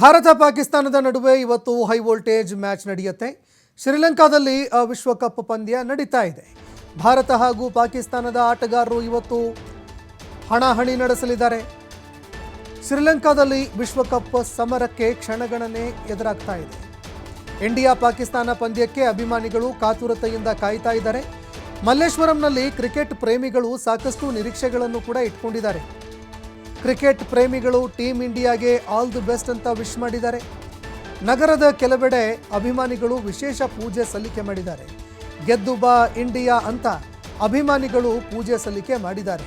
ಭಾರತ ಪಾಕಿಸ್ತಾನದ ನಡುವೆ ಇವತ್ತು ಹೈ ವೋಲ್ಟೇಜ್ ಮ್ಯಾಚ್ ನಡೆಯುತ್ತೆ. ಶ್ರೀಲಂಕಾದಲ್ಲಿ ವಿಶ್ವಕಪ್ ಪಂದ್ಯ ನಡೀತಾ ಇದೆ. ಭಾರತ ಹಾಗೂ ಪಾಕಿಸ್ತಾನದ ಆಟಗಾರರು ಇವತ್ತು ಹಣಾಹಣಿ ನಡೆಸಲಿದ್ದಾರೆ. ಶ್ರೀಲಂಕಾದಲ್ಲಿ ವಿಶ್ವಕಪ್ ಸಮರಕ್ಕೆ ಕ್ಷಣಗಣನೆ ಎದುರಾಗ್ತಾ ಇದೆ. ಇಂಡಿಯಾ ಪಾಕಿಸ್ತಾನ ಪಂದ್ಯಕ್ಕೆ ಅಭಿಮಾನಿಗಳು ಕಾತುರತೆಯಿಂದ ಕಾಯ್ತಾ ಇದ್ದಾರೆ. ಮಲ್ಲೇಶ್ವರಂನಲ್ಲಿ ಕ್ರಿಕೆಟ್ ಪ್ರೇಮಿಗಳು ಸಾಕಷ್ಟು ನಿರೀಕ್ಷೆಗಳನ್ನು ಕೂಡ ಇಟ್ಕೊಂಡಿದ್ದಾರೆ. ಕ್ರಿಕೆಟ್ ಪ್ರೇಮಿಗಳು ಟೀಮ್ ಇಂಡಿಯಾಗೆ ಆಲ್ ದಿ ಬೆಸ್ಟ್ ಅಂತ ವಿಶ್ ಮಾಡಿದ್ದಾರೆ. ನಗರದ ಕೆಲವೆಡೆ ಅಭಿಮಾನಿಗಳು ವಿಶೇಷ ಪೂಜೆ ಸಲ್ಲಿಕೆ ಮಾಡಿದ್ದಾರೆ. ಗೆದ್ದು ಬಾ ಇಂಡಿಯಾ ಅಂತ ಅಭಿಮಾನಿಗಳು ಪೂಜೆ ಸಲ್ಲಿಕೆ ಮಾಡಿದ್ದಾರೆ.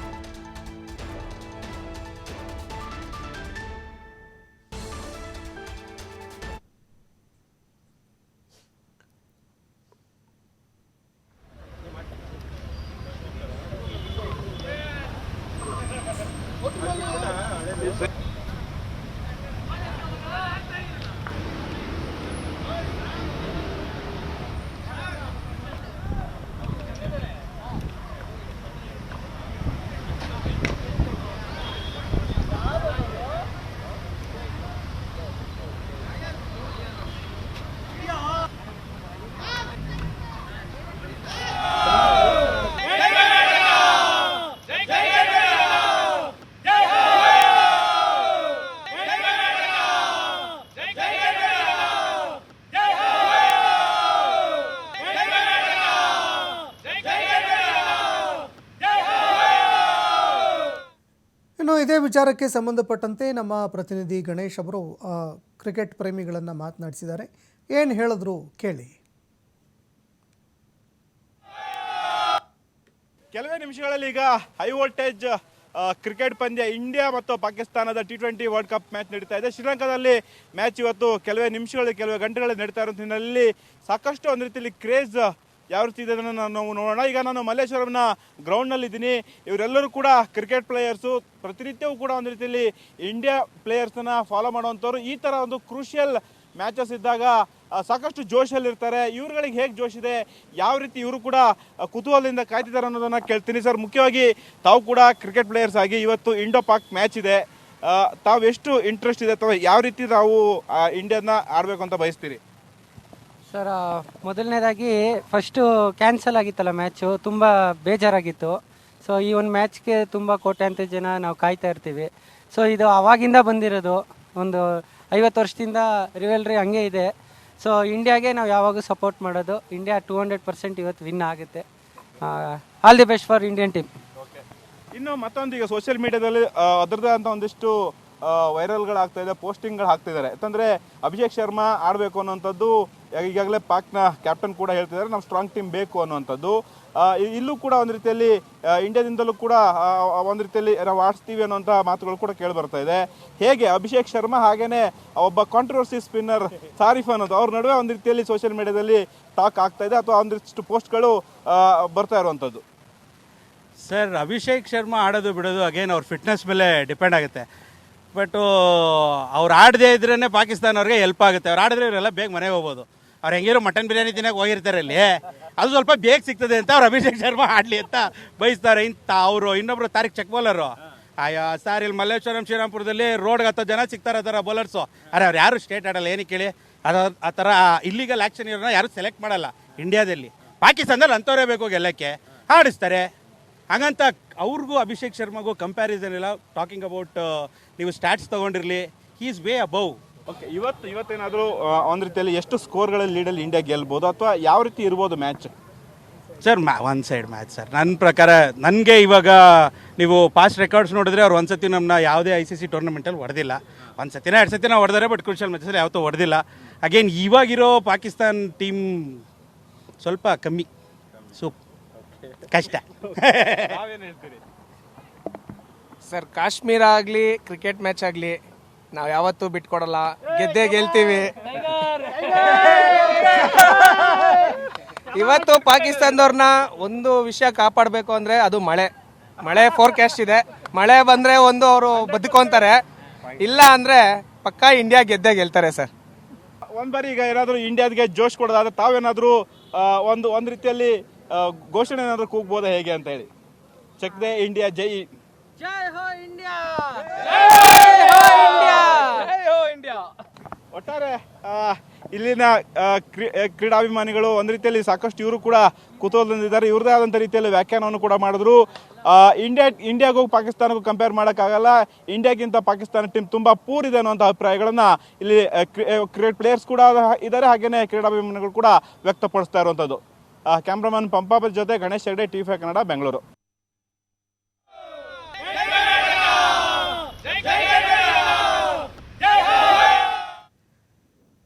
ಇದೇ ವಿಚಾರಕ್ಕೆ ಸಂಬಂಧಪಟ್ಟಂತೆ ನಮ್ಮ ಪ್ರತಿನಿಧಿ ಗಣೇಶ್ ಅವರು ಕ್ರಿಕೆಟ್ ಪ್ರೇಮಿಗಳನ್ನು ಮಾತನಾಡಿಸಿದ್ದಾರೆ. ಏನು ಹೇಳಿದ್ರು ಕೇಳಿ. ಕೆಲವೇ ನಿಮಿಷಗಳಲ್ಲಿ ಈಗ ಹೈ ವೋಲ್ಟೇಜ್ ಕ್ರಿಕೆಟ್ ಪಂದ್ಯ ಇಂಡಿಯಾ ಮತ್ತು ಪಾಕಿಸ್ತಾನದ T twenty World Cup match ನಡೀತಾ ಇದೆ. ಶ್ರೀಲಂಕಾದಲ್ಲಿ ಮ್ಯಾಚ್ ಇವತ್ತು ಕೆಲವೇ ನಿಮಿಷಗಳಲ್ಲಿ, ಕೆಲವೇ ಗಂಟೆಗಳಲ್ಲಿ ನಡೀತಾ ಇರೋ ಹಿನ್ನೆಲೆಯಲ್ಲಿ ಸಾಕಷ್ಟು ಒಂದು ರೀತಿಯಲ್ಲಿ ಕ್ರೇಜ್ ಯಾವ ರೀತಿ ಇದೆ ಅದನ್ನು ನಾವು ನೋಡೋಣ. ಈಗ ನಾನು ಮಲ್ಲೇಶ್ವರಂನ ಗ್ರೌಂಡ್ನಲ್ಲಿದ್ದೀನಿ ಇವರೆಲ್ಲರೂ ಕೂಡ ಕ್ರಿಕೆಟ್ ಪ್ಲೇಯರ್ಸು ಪ್ರತಿನಿತ್ಯವೂ ಕೂಡ ಒಂದು ರೀತಿಯಲ್ಲಿ ಇಂಡಿಯಾ ಪ್ಲೇಯರ್ಸನ್ನ ಫಾಲೋ ಮಾಡುವಂಥವ್ರು. ಈ ಥರ ಒಂದು ಕ್ರೂಷಿಯಲ್ ಮ್ಯಾಚಸ್ ಇದ್ದಾಗ ಸಾಕಷ್ಟು ಜೋಶಲ್ಲಿರ್ತಾರೆ ಇವ್ರುಗಳಿಗೆ ಹೇಗೆ ಜೋಶಿದೆ ಯಾವ ರೀತಿ ಇವರು ಕೂಡ ಕುತೂಹಲದಿಂದ ಕಾಯ್ತಿದ್ದಾರೆ ಅನ್ನೋದನ್ನು ಕೇಳ್ತೀನಿ ಸರ್. ಮುಖ್ಯವಾಗಿ ತಾವು ಕೂಡ ಕ್ರಿಕೆಟ್ ಪ್ಲೇಯರ್ಸ್ ಆಗಿ ಇವತ್ತು ಇಂಡೋ ಪಾಕ್ ಮ್ಯಾಚ್ ಇದೆ. ತಾವು ಎಷ್ಟು ಇಂಟ್ರೆಸ್ಟ್ ಇದೆ ಅಥವಾ ಯಾವ ರೀತಿ ತಾವು ಇಂಡಿಯಾನ ಆಡಬೇಕು ಅಂತ ಬಯಸ್ತೀರಿ? ಸರ್ ಮೊದಲನೇದಾಗಿ ಫಸ್ಟು ಕ್ಯಾನ್ಸಲ್ ಆಗಿತ್ತಲ್ಲ ಮ್ಯಾಚು ತುಂಬ ಬೇಜಾರಾಗಿತ್ತು. ಸೊ ಈ ಒಂದು ಮ್ಯಾಚ್ಗೆ ತುಂಬ ಕೋಟ್ಯಾಂತರ ಜನ ನಾವು ಕಾಯ್ತಾ ಇರ್ತೀವಿ. ಸೊ ಇದು ಅವಾಗಿಂದ ಬಂದಿರೋದು. ಒಂದು ಐವತ್ತು ವರ್ಷದಿಂದ ರಿವೆಲ್ರಿ ಹಂಗೆ ಇದೆ. ಸೊ ಇಂಡಿಯಾಗೆ ನಾವು ಯಾವಾಗೂ ಸಪೋರ್ಟ್ ಮಾಡೋದು. ಇಂಡಿಯಾ ಟೂ ಹಂಡ್ರೆಡ್ ಪರ್ಸೆಂಟ್ ಇವತ್ತು ವಿನ್ ಆಗುತ್ತೆ. All the best for Indian team ಇನ್ನು ಮತ್ತೊಂದು ಈಗ ಸೋಷಿಯಲ್ ಮೀಡಿಯಾದಲ್ಲಿ ಅದರದೇ ಅಂತ ಒಂದಿಷ್ಟು ವೈರಲ್ಗಳು ಆಗ್ತಾ ಇದೆ ಪೋಸ್ಟಿಂಗ್ಗಳು ಹಾಕ್ತಿದ್ದಾರೆ ಯಾಕಂದರೆ ಅಭಿಷೇಕ್ ಶರ್ಮಾ ಆಡಬೇಕು ಅನ್ನೋಂಥದ್ದು ಈಗಾಗಲೇ ಪಾಕ್ನ ಕ್ಯಾಪ್ಟನ್ ಕೂಡ ಹೇಳ್ತಿದ್ದಾರೆ ನಮ್ಮ ಸ್ಟ್ರಾಂಗ್ ಟೀಮ್ ಬೇಕು ಅನ್ನುವಂಥದ್ದು. ಇಲ್ಲೂ ಕೂಡ ಒಂದು ರೀತಿಯಲ್ಲಿ ಇಂಡಿಯಾದಿಂದಲೂ ಕೂಡ ಒಂದು ರೀತಿಯಲ್ಲಿ ನಾವು ಆಡಿಸ್ತೀವಿ ಅನ್ನೋಂಥ ಮಾತುಗಳು ಕೂಡ ಕೇಳಿ ಬರ್ತಾ ಇದೆ. ಹೇಗೆ ಅಭಿಷೇಕ್ ಶರ್ಮಾ ಹಾಗೆಯೇ ಒಬ್ಬ ಕಾಂಟ್ರವರ್ಸಿ ಸ್ಪಿನ್ನರ್ ಸಾರಿಫ್ ಅನ್ನೋದು, ಅವ್ರ ನಡುವೆ ಒಂದು ರೀತಿಯಲ್ಲಿ ಸೋಷಿಯಲ್ ಮೀಡಿಯಾದಲ್ಲಿ ಟಾಕ್ ಆಗ್ತಾ ಇದೆ, ಅಥವಾ ಒಂದಿಷ್ಟು ಪೋಸ್ಟ್ಗಳು ಬರ್ತಾ ಇರುವಂಥದ್ದು. ಸರ್, ಅಭಿಷೇಕ್ ಶರ್ಮಾ ಆಡೋದು ಬಿಡೋದು ಅಗೇನ್ ಅವ್ರ ಫಿಟ್ನೆಸ್ ಮೇಲೆ ಡಿಪೆಂಡ್ ಆಗುತ್ತೆ. ಬಟ್ಟು ಅವ್ರು ಆಡದೇ ಇದ್ರೇ ಪಾಕಿಸ್ತಾನ ಅವ್ರಿಗೆ ಹೆಲ್ಪ್ ಆಗುತ್ತೆ. ಅವ್ರು ಆಡಿದ್ರೆ ಇವರೆಲ್ಲ ಬೇಗ ಮನೆಗೆ ಹೋಗ್ಬೋದು. ಅವ್ರು ಹೆಂಗಿರೋ ಮಟನ್ ಬಿರಿಯಾನಿ ತಿನ್ನಕ್ಕೆ ಹೋಗಿರ್ತಾರೆ ಅಲ್ಲಿ. ಅದು ಸ್ವಲ್ಪ ಬೇಗ ಸಿಗ್ತದೆ ಅಂತ ಅವ್ರು ಅಭಿಷೇಕ್ ಶರ್ಮಾ ಆಡಲಿ ಅಂತ ಬಯಸ್ತಾರೆ. ಇಂಥ ಅವರು, ಇನ್ನೊಬ್ರು ತಾರೀಕ್ ಚೆಕ್ ಬೌಲರು ಅಯ್ಯೋ, ಸರ್ ಇಲ್ಲಿ ಮಲ್ಲೇಶ್ವರಂ, ಶ್ರೀರಾಮ್ಪುರದಲ್ಲಿ ರೋಡ್ಗೆ ಹತ್ತು ಜನ ಸಿಗ್ತಾರೆ ಆ ಥರ ಬೌಲರ್ಸು ಅರೆ, ಅವ್ರು ಯಾರು ಸ್ಟೇಟ್ ಆಡಲ್ಲ ಏನಕ್ಕೆ ಕೇಳಿ? ಅದು ಆ ಥರ ಇಲ್ಲಿಗಲ್ ಆ್ಯಕ್ಷನ್ ಇರೋನ ಯಾರು ಸೆಲೆಕ್ಟ್ ಮಾಡಲ್ಲ. ಇಂಡಿಯಾದಲ್ಲಿ ಪಾಕಿಸ್ತಾನದಲ್ಲಿ ಅಂಥವರೇ ಬೇಕು, ಗೆಲ್ಲಕ್ಕೆ. ಆಡಿಸ್ತಾರೆ ಹಾಗಂತ ಅವ್ರಿಗೂ ಅಭಿಷೇಕ್ ಶರ್ಮಾಗೂ ಕಂಪ್ಯಾರಿಸನ್ ಇಲ್ಲ. ಟಾಕಿಂಗ್ ಅಬೌಟ್ ನೀವು stats ತೊಗೊಂಡಿರಲಿ. He is way above okay ಇವತ್ತು ಇವತ್ತೇನಾದರೂ ಒಂದು ರೀತಿಯಲ್ಲಿ ಎಷ್ಟು ಸ್ಕೋರ್ಗಳಲ್ಲಿ ಲೀಡಲ್ಲಿ ಇಂಡಿಯಾ ಗೆಲ್ಬೋದು? ಅಥವಾ ಯಾವ ರೀತಿ ಇರ್ಬೋದು ಮ್ಯಾಚ್ ಸರ್ ಮ್ಯಾ ಒನ್ ಸೈಡ್ ಮ್ಯಾಚ್ ಸರ್ ನನ್ನ ಪ್ರಕಾರ ನನಗೆ ಇವಾಗ ನೀವು ಪಾಸ್ಟ್ ರೆಕಾರ್ಡ್ಸ್ ನೋಡಿದ್ರೆ ಅವ್ರು ಒಂದು ಸತಿ ನಮ್ಮನ್ನ ಯಾವುದೇ ಐ ಸಿ ಸಿ ಟೂರ್ನಮೆಂಟಲ್ಲಿ ಹೊಡೆದಿಲ್ಲ. ಒಂದು ಸತಿನ ಎರಡು ಸತಿನ ಹೊಡೆದಾರೆ ಬಟ್ ಕ್ರೂಷಿಯಲ್ ಮ್ಯಾಚಲ್ಲಿ ಯಾವತ್ತೂ ಹೊಡೆದಿಲ್ಲ. ಅಗೇನ್ ಇವಾಗಿರೋ ಪಾಕಿಸ್ತಾನ್ ಟೀಮ್ ಸ್ವಲ್ಪ ಕಮ್ಮಿ. ಸೂಪ್ ಕಷ್ಟ ನಾವೇನು ಹೇಳ್ತೀರಿ? ಸರ್ ಕಾಶ್ಮೀರ ಆಗಲಿ ಕ್ರಿಕೆಟ್ ಮ್ಯಾಚ್ ಆಗಲಿ ನಾವು ಯಾವತ್ತೂ ಬಿಟ್ಕೊಡಲ್ಲ ಗೆದ್ದೇ ಗೆಲ್ತೀವಿ. ಇವತ್ತು ಪಾಕಿಸ್ತಾನದವ್ರನ್ನ ಒಂದು ವಿಷಯ ಕಾಪಾಡಬೇಕು ಅಂದ್ರೆ ಅದು ಮಳೆ. ಮಳೆ ಫೋರ್ಕಾಸ್ಟ್ ಇದೆ. ಮಳೆ ಬಂದ್ರೆ ಒಂದು ಅವರು ಬದುಕೊಂತಾರೆ. ಇಲ್ಲ ಅಂದ್ರೆ ಪಕ್ಕಾ ಇಂಡಿಯಾ ಗೆದ್ದೇ ಗೆಲ್ತಾರೆ ಸರ್. ಒಂದ್ ಬಾರಿ ಈಗ ಏನಾದರೂ ಇಂಡಿಯಾದ್ಗೆ ಜೋಶ್ ಕೊಡೋದಾದ್ರೆ ತಾವೇನಾದರೂ ಒಂದು ಒಂದು ರೀತಿಯಲ್ಲಿ ಘೋಷಣೆ ಏನಾದರೂ ಕೂಗ್ಬೋದಾ ಹೇಗೆ ಅಂತ ಹೇಳಿ? ಚೆಕ್ ದೇ ಇಂಡಿಯಾ ಜೈ ಜೈ ಹೋ ಇಂಡಿಯಾ! ಜೈ ಹೋ ಇಂಡಿಯಾ! ಒಟ್ಟಾರೆ ಇಲ್ಲಿನ ಕ್ರೀಡಾಭಿಮಾನಿಗಳು ಒಂದು ರೀತಿಯಲ್ಲಿ ಸಾಕಷ್ಟು ಇವರು ಕೂಡ ಕುತೂಹಲದಿಂದಿದ್ದಾರೆ. ಇವ್ರದೇ ಆದಂಥ ರೀತಿಯಲ್ಲಿ ವ್ಯಾಖ್ಯಾನವನ್ನು ಕೂಡ ಮಾಡಿದ್ರು. ಇಂಡಿಯಾ ಇಂಡಿಯಾಗೂ ಪಾಕಿಸ್ತಾನಕ್ಕೂ ಕಂಪೇರ್ ಮಾಡೋಕ್ಕಾಗಲ್ಲ. ಇಂಡಿಯಾಗಿಂತ ಪಾಕಿಸ್ತಾನ ಟೀಮ್ ತುಂಬ ಪೂರ್ ಇದೆ ಅನ್ನುವಂಥ ಅಭಿಪ್ರಾಯಗಳನ್ನು ಇಲ್ಲಿ ಕ್ರಿಕೆಟ್ ಪ್ಲೇಯರ್ಸ್ ಕೂಡ ಇದ್ದಾರೆ. ಹಾಗೇನೆ ಕ್ರೀಡಾಭಿಮಾನಿಗಳು ಕೂಡ ವ್ಯಕ್ತಪಡಿಸ್ತಾ ಇರುವಂಥದ್ದು ಕ್ಯಾಮ್ರಾಮನ್ ಪಂಪಾಪರ್ ಜೊತೆ ಗಣೇಶ್ ಹೆಗ್ಡೆ ಟಿ ಫೈ ಕನ್ನಡ ಬೆಂಗಳೂರು.